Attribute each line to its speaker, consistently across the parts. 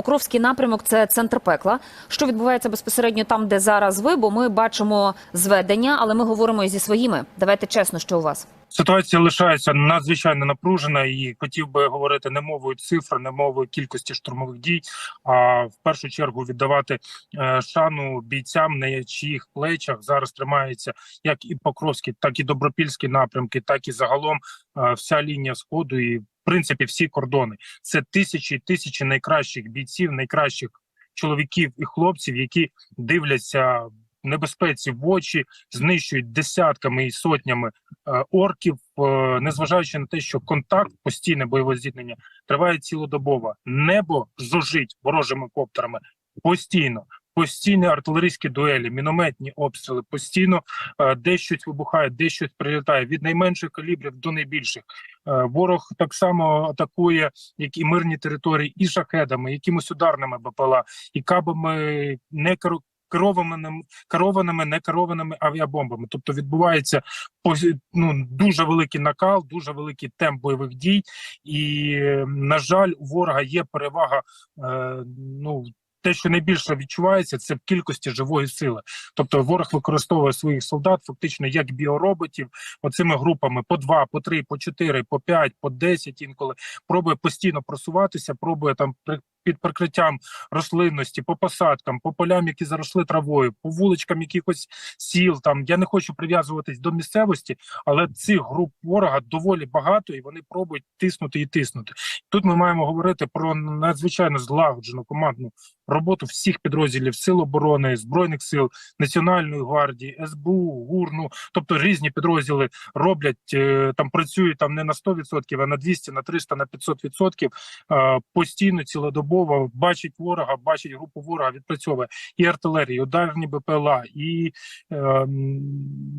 Speaker 1: Покровський напрямок це центр пекла. Що відбувається безпосередньо там, де зараз ви? Бо ми бачимо зведення, але ми говоримо і зі своїми. Давайте чесно, що у вас.
Speaker 2: Ситуація лишається надзвичайно напружена, і хотів би говорити не мовою цифр, не мовою кількості штурмових дій, а в першу чергу віддавати е, шану бійцям, на чиїх плечах зараз тримається як і Покровський, так і Добропільські напрямки, так і загалом е, вся лінія сходу і в принципі всі кордони. Це тисячі і тисячі найкращих бійців, найкращих чоловіків і хлопців, які дивляться небезпеці в очі, знищують десятками і сотнями е, орків, е, незважаючи на те, що контакт, постійне бойове зіткнення триває цілодобово. Небо жужить ворожими коптерами постійно. Постійні артилерійські дуелі, мінометні обстріли, постійно е, десь щось вибухає, десь щось прилітає від найменших калібрів до найбільших. Ворог так само атакує, як і мирні території, і шахедами, якимось ударними БПЛА, і кабами не керованими не керованими авіабомбами. Тобто відбувається ну, дуже великий накал, дуже великий темп бойових дій, і на жаль, у ворога є перевага. Е, ну те, що найбільше відчувається, це в кількості живої сили. Тобто ворог використовує своїх солдат фактично як біороботів, оцими групами по два, по три, по чотири, по п'ять, по десять інколи пробує постійно просуватися, пробує там під прикриттям рослинності, по посадкам, по полям, які заросли травою, по вуличкам якихось сіл. Там я не хочу прив'язуватись до місцевості, але цих груп ворога доволі багато, і вони пробують тиснути і тиснути. Тут ми маємо говорити про надзвичайно злагоджену командну роботу всіх підрозділів сил оборони, збройних сил, національної гвардії, СБУ, ГУР, ну тобто різні підрозділи роблять е, там, працюють там не на 100%, а на 200, на 300, на 500% е, постійно цілодобово бачить ворога, бачить групу ворога, відпрацьовує і артилерії, ударні БПЛА, і е,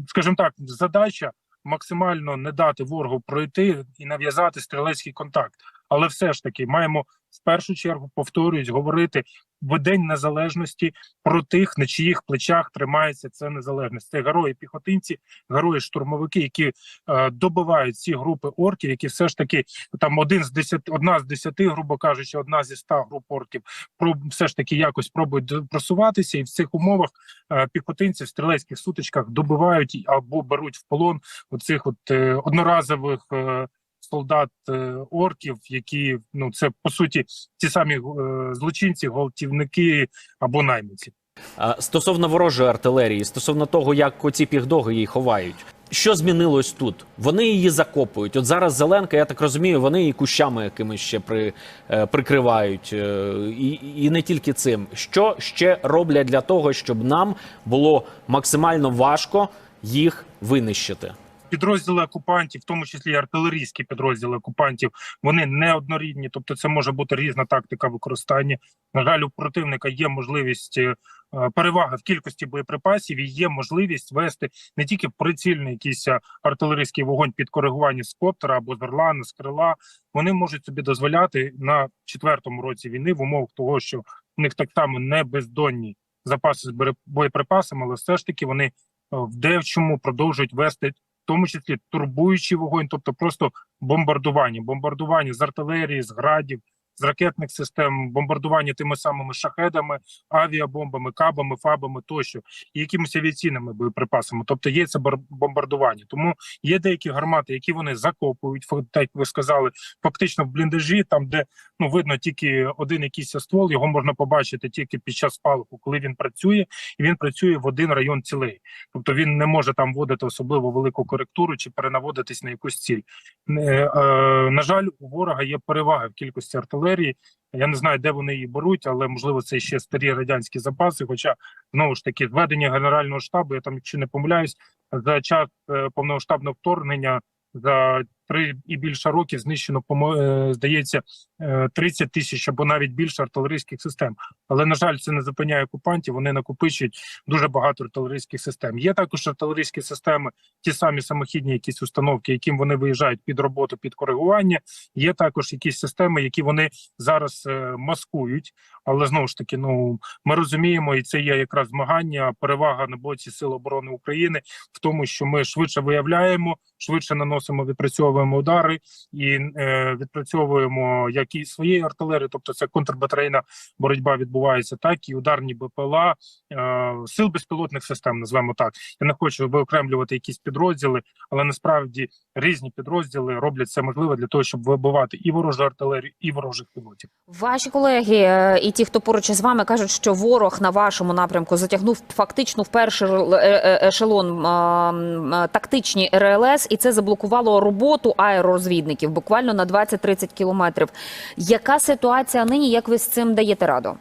Speaker 2: скажімо так, задача максимально не дати ворогу пройти і нав'язати стрілецький контакт. Але все ж таки маємо в першу чергу повторюють говорити в день незалежності про тих, на чиїх плечах тримається ця незалежність. Це герої піхотинці, герої штурмовики, які е, добивають ці групи орків, які все ж таки там один з десят, одна з десяти, грубо кажучи, одна зі ста груп орків, про все ж таки якось пробують просуватися, і в цих умовах е, піхотинці в стрілецьких сутичках добивають або беруть в полон оцих от е, одноразових. Е, Солдат е, орків, які ну це по суті ті самі е, злочинці, гвалтівники або найманці.
Speaker 3: Стосовно ворожої артилерії, стосовно того, як оці пігдоги її ховають. Що змінилось тут? Вони її закопують. От зараз Зеленка, я так розумію, вони її кущами якимись ще при, е, прикривають. І, і не тільки цим. Що ще роблять для того, щоб нам було максимально важко їх винищити?
Speaker 2: Підрозділи окупантів, в тому числі артилерійські підрозділи окупантів, вони не однорідні, тобто це може бути різна тактика використання. На жаль, у противника є можливість е, перевага в кількості боєприпасів і є можливість вести не тільки прицільний якийсь е, артилерійський вогонь під коригування з коптера або з орлана, з крила. Вони можуть собі дозволяти на четвертому році війни в умовах того, що в них так само не бездонні запаси з боєприпасами, але все ж таки вони е, в девчому продовжують вести тому числі турбуючий вогонь, тобто просто бомбардування, бомбардування з артилерії, з градів, з ракетних систем, бомбардування тими самими шахедами, авіабомбами, кабами, фабами тощо, і якимись авіаційними боєприпасами. Тобто є це бар- бомбардування. Тому є деякі гармати, які вони закопують, так ви сказали, фактично в бліндажі, там де ну видно тільки один якийсь ствол, його можна побачити тільки під час спалаху, коли він працює, і він працює в один район цілей. Тобто він не може там вводити особливо велику коректуру чи перенаводитись на якусь ціль. Е, е, на жаль, у ворога є перевага в кількості артилерії. Я не знаю, де вони її беруть, але можливо це ще старі радянські запаси. Хоча знову ж таки введення генерального штабу, я там, якщо не помиляюсь, за час е, повномасштабного вторгнення за три і більше років знищено е, здається е, 30 тисяч або навіть більше артилерійських систем. Але на жаль, це не зупиняє окупантів. Вони накопичують дуже багато артилерійських систем. Є також артилерійські системи, ті самі самохідні якісь установки, яким вони виїжджають під роботу, під коригування. Є також якісь системи, які вони зараз е, маскують. Але знову ж таки, ну ми розуміємо, і це є якраз змагання, перевага на боці Сил оборони України в тому, що ми швидше виявляємо, швидше наносимо, відпрацьовуємо відпрацьовуємо удари і е, відпрацьовуємо як і своєї артилерії, тобто це контрбатарейна боротьба відбувається, так і ударні БПЛА е, сил безпілотних систем. Назвемо так. Я не хочу виокремлювати якісь підрозділи, але насправді різні підрозділи роблять це можливе для того, щоб вибивати і ворожу артилерію, і ворожих пілотів.
Speaker 1: Ваші колеги е, і ті, хто поруч із вами, кажуть, що ворог на вашому напрямку затягнув фактично в перший е- е- ешелон тактичні РЛС, і це заблокувало роботу аеророзвідників буквально на 20-30 кілометрів. Яка ситуація нині? Як ви з цим даєте раду?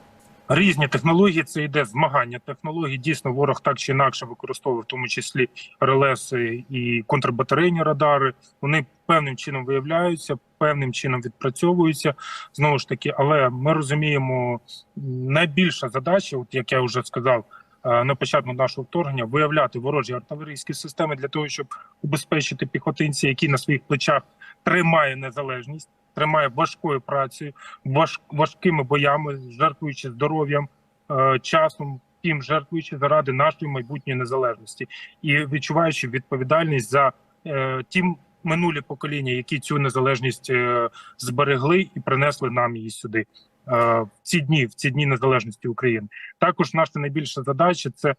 Speaker 2: Різні технології це йде змагання технологій. Дійсно, ворог так чи інакше використовує, в тому числі РЛС і контрбатарейні радари. Вони певним чином виявляються, певним чином відпрацьовуються знову ж таки. Але ми розуміємо, найбільша задача, от як я вже сказав. Е, На початку нашого вторгнення виявляти ворожі артилерійські системи для того, щоб убезпечити піхотинця, які на своїх плечах тримає незалежність, тримає важкою працею, важ, важкими боями, жертвуючи здоров'ям, е, часом, тим жертвуючи заради нашої майбутньої незалежності і відчуваючи відповідальність за е, ті минулі покоління, які цю незалежність зберегли і принесли нам її сюди. Е, В ці дні, в ці дні незалежності України, також наша найбільша задача це е,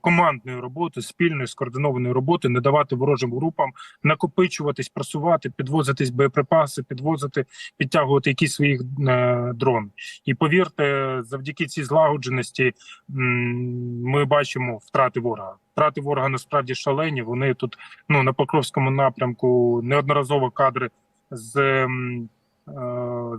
Speaker 2: командної роботи, спільної скоординованої роботи, не давати ворожим групам накопичуватись, просувати, підвозитись боєприпаси, підвозити, підтягувати якісь свої е, дрони. І повірте, завдяки цій злагодженості ми бачимо втрати ворога. Втрати ворога насправді шалені. Вони тут ну на Покровському напрямку неодноразово кадри з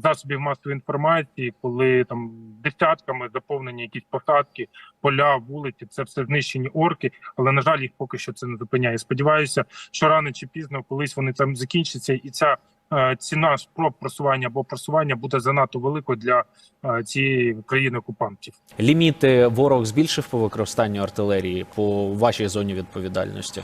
Speaker 2: засобів масової інформації, коли там десятками заповнені якісь посадки, поля, вулиці, це все знищені орки, але на жаль, їх поки що це не зупиняє. Сподіваюся, що рано чи пізно колись вони там закінчаться, і ця е, ціна спроб просування або просування буде занадто великою для е, цієї країни окупантів.
Speaker 3: Ліміти ворог збільшив по використанню артилерії по вашій зоні відповідальності.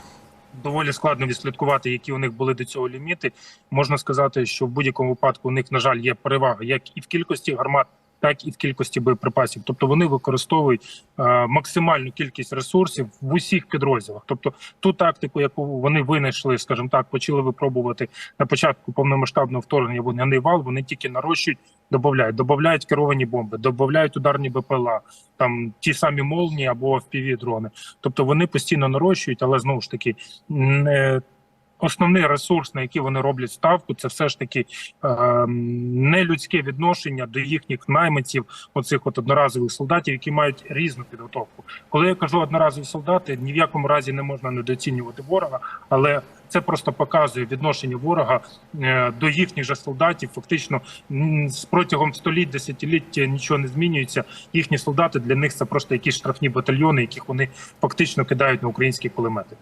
Speaker 2: Доволі складно відслідкувати, які у них були до цього ліміти. Можна сказати, що в будь-якому випадку у них, на жаль, є перевага як і в кількості гармат, так і в кількості боєприпасів. Тобто вони використовують е, максимальну кількість ресурсів в усіх підрозділах. Тобто ту тактику, яку вони винайшли, скажімо так, почали випробувати на початку повномасштабного вторгнення вогняний вал. Вони тільки нарощують, додають, додають керовані бомби, додають ударні БПЛА, там ті самі молні або fpv дрони. Тобто вони постійно нарощують, але знову ж таки не основний ресурс, на який вони роблять ставку, це все ж таки е, нелюдське відношення до їхніх найманців, оцих от одноразових солдатів, які мають різну підготовку. Коли я кажу одноразові солдати, ні в якому разі не можна недооцінювати ворога, але це просто показує відношення ворога е, до їхніх же солдатів. Фактично з протягом століть, десятиліть нічого не змінюється. Їхні солдати для них це просто якісь штрафні батальйони, яких вони фактично кидають на українські кулемети.